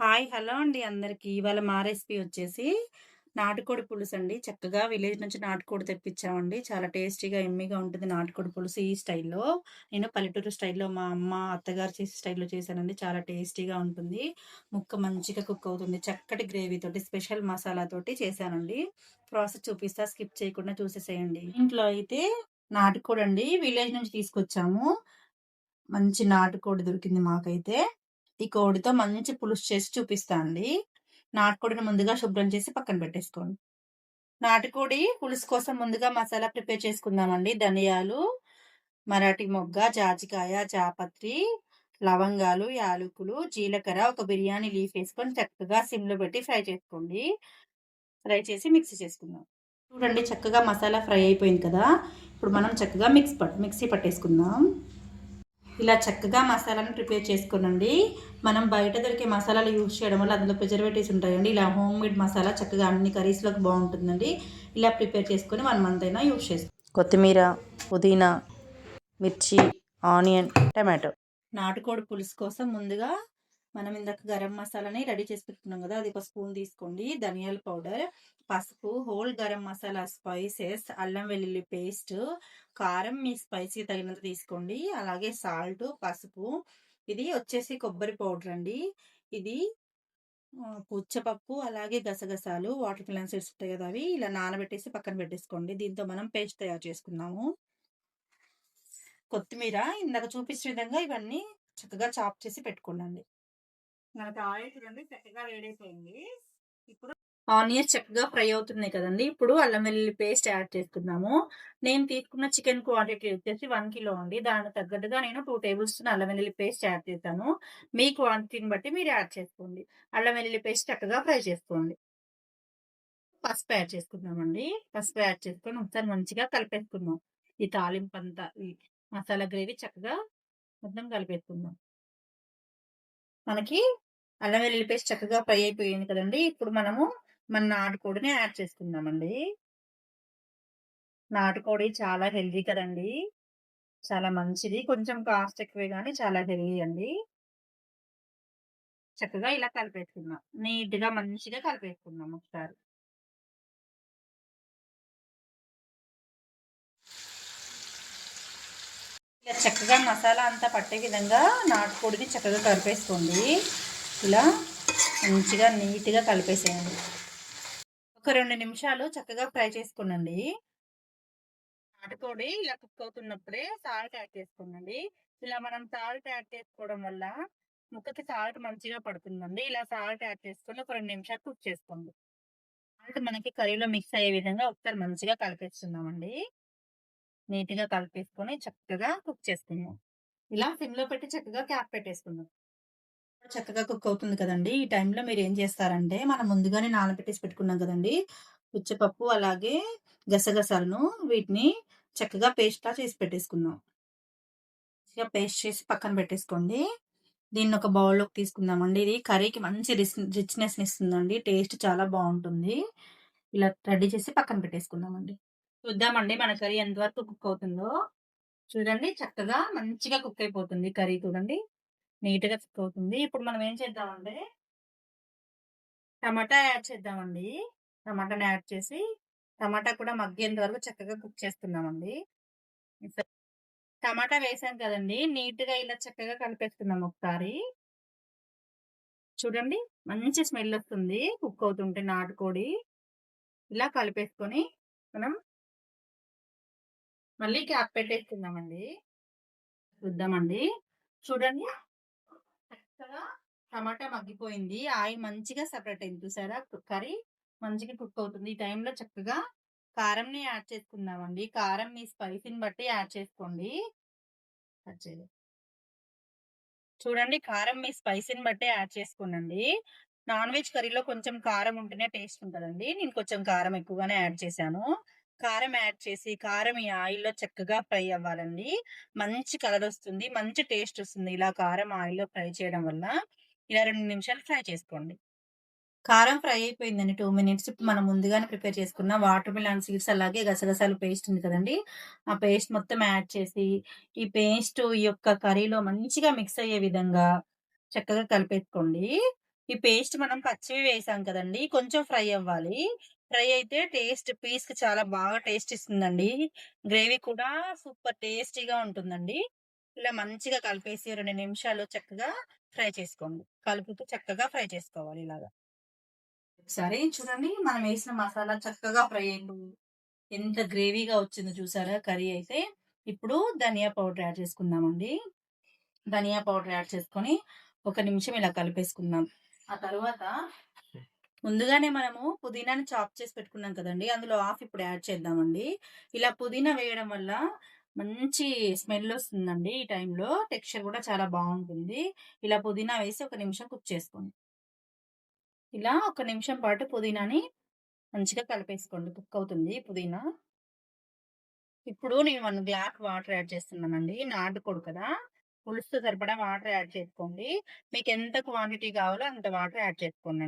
Hi hello అండి అందరికి. ఇవాళ మా రెసిపీ వచ్చేసి నాటుకోడి పులుసు అండి. చక్కగా విలేజ్ నుంచి నాటుకోడి తెప్పించామండి. చాలా టేస్టీగా ఎమ్మిగా ఉంటుంది నాటుకోడి పులుసు ఈ స్టైల్లో. నేను పల్లెటూరు స్టైల్లో మా అమ్మ అత్తగారు చేసే స్టైల్లో చేశానండి. చాలా టేస్టీగా ఉంటుంది. ముక్క మంచిగా కుక్ అవుతుంది. చక్కటి గ్రేవీ తోటి స్పెషల్ మసాలాతోటి చేశానండి. ప్రాసెస్ చూపిస్తా స్కిప్ చేయకుండా చూసేసేయండి. ఇంట్లో అయితే నాటుకోడి అండి. విలేజ్ నుంచి తీసుకొచ్చాము. మంచి నాటుకోడి దొరికింది మాకైతే. ఈ కోడితో మంచి పులుసు చేసి చూపిస్తా అండి. నాటుకోడిని ముందుగా శుభ్రం చేసి పక్కన పెట్టేసుకోండి. నాటుకోడి పులుసు కోసం ముందుగా మసాలా ప్రిపేర్ చేసుకుందామండి. ధనియాలు మరాఠీ మొగ్గ జాజికాయ జాపత్రి లవంగాలు యాలకులు జీలకర్ర ఒక బిర్యానీ లీఫ్ వేసుకొని చక్కగా సిమ్లో పెట్టి ఫ్రై చేసుకోండి. ఫ్రై చేసి మిక్సీ చేసుకుందాం. చూడండి చక్కగా మసాలా ఫ్రై అయిపోయింది కదా. ఇప్పుడు మనం చక్కగా మిక్స్ పట్ మిక్సీ పట్టేసుకుందాం. ఇలా చక్కగా మసాలాను ప్రిపేర్ చేసుకోనండి. మనం బయట దొరికే మసాలాలు యూజ్ చేయడం వల్ల అందులో ప్రిజర్వేటివ్స్ ఉంటాయండి. ఇలా హోమ్ మేడ్ మసాలా చక్కగా అన్ని కర్రీస్లోకి బాగుంటుందండి. ఇలా ప్రిపేర్ చేసుకొని వన్ మంత్ అయినా యూజ్ చేసుకో కొత్తిమీర పుదీనా మిర్చి ఆనియన్ టమాటో. నాటుకోడి పులుసు కోసం ముందుగా మనం ఇందాక గరం మసాలాని రెడీ చేసి పెట్టుకున్నాం కదా అది ఒక స్పూన్ తీసుకోండి. ధనియాల పౌడర్ పసుపు హోల్ గరం మసాలా స్పైసెస్ అల్లం వెల్లుల్లి పేస్ట్ కారం మీ స్పైసీ తగినంత తీసుకోండి. అలాగే సాల్ట్ పసుపు ఇది వచ్చేసి కొబ్బరి పౌడర్ అండి. ఇది పుచ్చపప్పు అలాగే గసగసాలు వాటర్ మిలన్ సీడ్స్ ఉంటాయి కదా అవి ఇలా నానబెట్టేసి పక్కన పెట్టేసుకోండి. దీంతో మనం పేస్ట్ తయారు చేసుకుందాము. కొత్తిమీర ఇందాక చూపించిన విధంగా ఇవన్నీ చక్కగా చాప్ చేసి పెట్టుకోండి మనకి ఆయిల్ చూడండి చక్కగా వేడైపోయింది. ఇప్పుడు ఆనియన్స్ చక్కగా ఫ్రై అవుతున్నాయి కదండి. ఇప్పుడు అల్లం వెల్లుల్లి పేస్ట్ యాడ్ చేసుకుందాము. నేను తీసుకున్న చికెన్ క్వాంటిటీ వచ్చేసి వన్ కిలో అండి. దానికి తగ్గట్టుగా నేను టూ టేబుల్ స్పూన్ అల్లం వెల్లుల్లి పేస్ట్ యాడ్ చేశాను. మీ క్వాంటిటీని బట్టి మీరు యాడ్ చేసుకోండి. అల్లం వెల్లుల్లి పేస్ట్ చక్కగా ఫ్రై చేసుకోండి. పసుపు యాడ్ చేసుకుందామండి. పసుపు యాడ్ చేసుకొని ఒకసారి మంచిగా కలిపేసుకుందాం. ఈ తాలింపు అంతా ఈ మసాలా గ్రేవీ చక్కగా మొత్తం కలిపేసుకుందాం. మనకి అల్లం వెల్లుల్లి పేస్ట్ చక్కగా ఫ్రై అయిపోయింది కదండి. ఇప్పుడు మనము మన నాటుకోడిని యాడ్ చేసుకుందామండి. నాటుకోడి చాలా హెల్దీ కదండి. చాలా మంచిది. కొంచెం కాస్ట్ ఎక్కువే కానీ చాలా హెల్దీ అండి. చక్కగా ఇలా కలిపేసుకుందాం. నీట్గా మంచిగా కలిపేసుకుందాం ఒకసారి. ఇలా చక్కగా మసాలా అంతా పట్టే విధంగా నాటుకోడిని చక్కగా కలిపేసుకోండి. ఇలా మంచిగా నీట్గా కలిపేసేయండి. ఒక రెండు నిమిషాలు చక్కగా ఫ్రై చేసుకోనండి. నాటుకోడి ఇలా కుక్ అవుతున్నప్పుడే సాల్ట్ యాడ్ చేసుకోనండి. ఇలా మనం సాల్ట్ యాడ్ చేసుకోవడం వల్ల ముక్కకి సాల్ట్ మంచిగా పడుతుందండి. ఇలా సాల్ట్ యాడ్ చేసుకొని ఒక రెండు నిమిషాలు కుక్ చేసుకోండి. సాల్ట్ మనకి కర్రీలో మిక్స్ అయ్యే విధంగా ఒకసారి మంచిగా కలిపేస్తున్నామండి. నీట్గా కలిపేసుకొని చక్కగా కుక్ చేసుకుందాం. ఇలా సిమ్లో పెట్టి చక్కగా క్యాప్ పెట్టేసుకుందాం. చక్కగా కుక్ అవుతుంది కదండి. ఈ టైంలో మీరు ఏం చేస్తారంటే మనం ముందుగానే నానబెట్టేసి పెట్టుకున్నాం కదండి. పుచ్చపప్పు అలాగే గసగసాలను వీటిని చక్కగా పేస్ట్లా చేసి పెట్టేసుకుందాం. పేస్ట్ చేసి పక్కన పెట్టేసుకోండి. దీన్ని ఒక బౌల్లోకి తీసుకుందామండి. ఇది కర్రీకి మంచి రిచ్ రిచ్నెస్ ఇస్తుందండి. టేస్ట్ చాలా బాగుంటుంది. ఇలా రెడీ చేసి పక్కన పెట్టేసుకుందామండి. చూద్దామండి మన కర్రీ ఎంతవరకు కుక్ అవుతుందో చూడండి చక్కగా మంచిగా కుక్ అయిపోతుంది కర్రీ చూడండి నీట్‌గా కుక్ అవుతుంది. ఇప్పుడు మనం ఏం చేద్దామంటే టమాటా యాడ్ చేద్దామండి. టమాటాని యాడ్ చేసి, టమాటా కూడా మగ్గేంత వరకు చక్కగా కుక్ చేస్తున్నామండి టమాటా వేసాం కదండి నీట్‌గా ఇలా చక్కగా కలిపేస్తున్నాం ఒకసారి. చూడండి మంచి స్మెల్ వస్తుంది కుక్ అవుతుంటే నాటుకోడి. ఇలా కలిపేసుకొని మనం మళ్ళీ క్యాప్ పెట్టేసుకుందామండి. చూద్దామండి. చూడండి. చక్కగా టమాటా మగ్గిపోయింది. ఆయిల్ మంచిగా సెపరేట్ అయింది చూసారా? కర్రీ మంచిగా కుక్ అవుతుంది. ఈ టైంలో చక్కగా కారంని యాడ్ చేసుకుందామండి. కారం మీ స్పైసీని బట్టి యాడ్ చేసుకోండి. చూడండి కారం మీ స్పైసీని బట్టి యాడ్ చేసుకోండి నాన్ వెజ్ కర్రీలో కొంచెం కారం ఉంటేనే టేస్ట్ ఉంటుందండి. నేను కొంచెం కారం ఎక్కువగానే యాడ్ చేశాను. కారం యాడ్ చేసి కారం ఈ ఆయిల్లో చక్కగా ఫ్రై అవ్వాలండి. మంచి కలర్ వస్తుంది మంచి టేస్ట్ వస్తుంది ఇలా కారం ఆయిల్లో ఫ్రై చేయడం వల్ల. ఇలా రెండు నిమిషాలు ఫ్రై చేసుకోండి. కారం ఫ్రై అయిపోయిందండి. టూ మినిట్స్ ఇప్పుడు మనం ముందుగానే ప్రిపేర్ చేసుకున్న వాటర్ మిలాన్ సీడ్స్ అలాగే గసగసాలు పేస్ట్ ఉంది కదండి. ఆ పేస్ట్ మొత్తం యాడ్ చేసి ఈ పేస్ట్ ఈ యొక్క కర్రీలో మంచిగా మిక్స్ అయ్యే విధంగా చక్కగా కలిపేసుకోండి. ఈ పేస్ట్ మనం పచ్చివి వేసాం కదండీ! కొంచెం ఫ్రై అవ్వాలి. ఫ్రై అయితే టేస్ట్ పీస్‌కి చాలా బాగా టేస్ట్ ఇస్తుందండి. గ్రేవీ కూడా సూపర్ టేస్టీగా ఉంటుందండి. ఇలా మంచిగా కలిపేసి రెండు నిమిషాలు చక్కగా ఫ్రై చేసుకోండి. కలుపుతూ చక్కగా ఫ్రై చేసుకోవాలి ఇలాగా. ఒకసారి చూడండి మనం వేసిన మసాలా చక్కగా ఫ్రై అయిపోయింది. ఎంత గ్రేవీగా వచ్చిందో చూసారా కర్రీ అయితే. ఇప్పుడు ధనియా పౌడర్ యాడ్ చేసుకుందామండి. ధనియా పౌడర్ యాడ్ చేసుకొని ఒక నిమిషం ఇలా కలిపేసుకుందాం. ఆ తర్వాత ముందుగానే మనము పుదీనాని చాప్ చేసి పెట్టుకున్నాం కదండి అందులో ఆఫ్ ఇప్పుడు యాడ్ చేద్దామండి. ఇలా పుదీనా వేయడం వల్ల మంచి స్మెల్ వస్తుందండి ఈ టైంలో. టెక్స్చర్ కూడా చాలా బాగుంటుంది ఇలా పుదీనా వేసి ఒక నిమిషం కుక్ చేసుకోండి. ఇలా ఒక నిమిషం పాటు పుదీనాని మంచిగా కలిపేసుకోండి. కుక్ అవుతుంది పుదీనా. ఇప్పుడు నేను వన్ గ్లాస్ వాటర్ యాడ్ చేస్తున్నానండి. నాటుకోడు కదా! పులుసు సరిపడా వాటర్ యాడ్ చేసుకోండి. మీకు ఎంత క్వాంటిటీ కావాలో అంత వాటర్ యాడ్ చేసుకోండి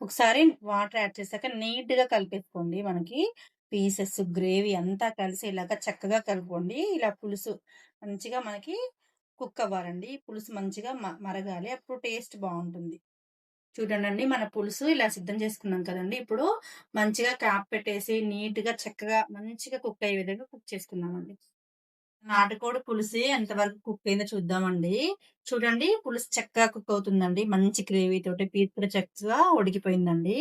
ఒకసారి వాటర్ యాడ్ చేశాక నీట్‌గా కలిపేసుకోండి. మనకి పీసెస్, గ్రేవీ అంతా కలిసి ఇలాగా చక్కగా కలుపుకోండి. ఇలా పులుసు మంచిగా మనకి కుక్ అవ్వాలండి. పులుసు మంచిగా మ మరగాలి. అప్పుడు టేస్ట్ బాగుంటుంది చూడండి మన పులుసు ఇలా సిద్ధం చేసుకున్నాం కదండీ! ఇప్పుడు మంచిగా క్యాప్ పెట్టేసి నీట్‌గా చక్కగా మంచిగా కుక్ అయ్యే విధంగా కుక్ చేసుకున్నామండి నాటుకోడి పులుసు ఎంతవరకు కుక్ అయిందో చూద్దామండి. చూడండి పులుసు చక్కగా కుక్ అవుతుందండి. మంచి గ్రేవీ తోటి పీస్ కూడా చక్కగా ఉడికిపోయిందండి.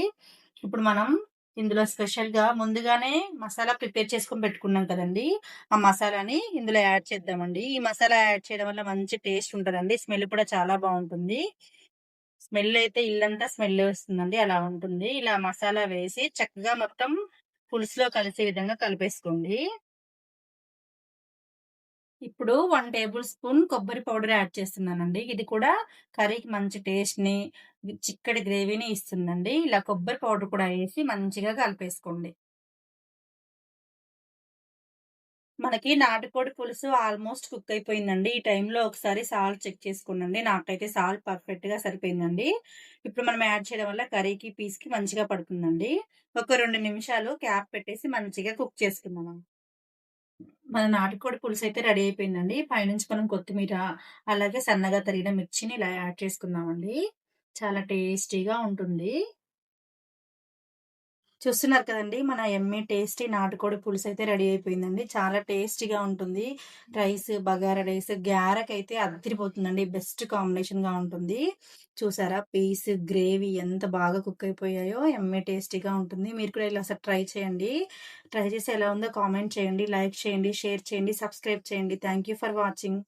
ఇప్పుడు మనం ఇందులో స్పెషల్‌గా ముందుగానే మసాలా ప్రిపేర్ చేసుకొని పెట్టుకున్నాం కదండి ఆ మసాలాని ఇందులో యాడ్ చేద్దామండి. ఈ మసాలా యాడ్ చేయడం వల్ల మంచి టేస్ట్ ఉంటదండి. స్మెల్ కూడా చాలా బాగుంటుంది స్మెల్ అయితే ఇల్లంతా స్మెల్ వస్తుందండి. అలా ఉంటుంది. ఇలా మసాలా వేసి చక్కగా మొత్తం పులుసులో కలిసే విధంగా కలిపేసుకోండి. ఇప్పుడు వన్ టేబుల్ స్పూన్ కొబ్బరి పౌడర్ యాడ్ చేస్తున్నానండి. ఇది కూడా కర్రీకి మంచి టేస్ట్‌ని, చిక్కటి గ్రేవీని ఇస్తుందండి. ఇలా కొబ్బరి పౌడర్ కూడా వేసి మంచిగా కలిపేసుకోండి. మనకి నాటుకోడి పులుసు ఆల్మోస్ట్ కుక్ అయిపోయిందండి. ఈ టైంలో ఒకసారి సాల్ట్ చెక్ చేసుకోండండి. నాకైతే సాల్ట్ పర్ఫెక్ట్‌గా సరిపోయిందండి. ఇప్పుడు మనం యాడ్ చేయడం వల్ల కర్రీకి, పీస్‌కి మంచిగా పడుతుందండి. ఒక రెండు నిమిషాలు క్యాప్ పెట్టేసి మంచిగా కుక్ చేసుకుందాం. మన నాటుకోడి పులుసు అయితే రెడీ అయిపోయిందండి. పైనుంచి మనం కొత్తిమీర, అలాగే సన్నగా తరిగిన మిర్చిని ఇలా యాడ్ చేసుకుందామండి. చాలా టేస్టీగా ఉంటుంది. చూస్తున్నారు కదండి మన ఎమ్మె టేస్టీ నాటుకోడి పులుసు అయితే రెడీ అయిపోయిందండి. చాలా టేస్టీగా ఉంటుంది. రైస్, బగారా రైస్, గ్యారెక్ అయితే అద్దరిపోతుందండి బెస్ట్ కాంబినేషన్‌గా ఉంటుంది. చూసారా పీస్, గ్రేవీ ఎంత బాగా కుక్ అయిపోయాయో ఎమ్మె టేస్టీగా ఉంటుంది. మీరు కూడా ఇలా ఒకసారి ట్రై చేయండి. ట్రై చేసి ఎలా ఉందో కామెంట్ చేయండి. లైక్ చేయండి, షేర్ చేయండి, సబ్స్క్రైబ్ చేయండి. Thank you for watching.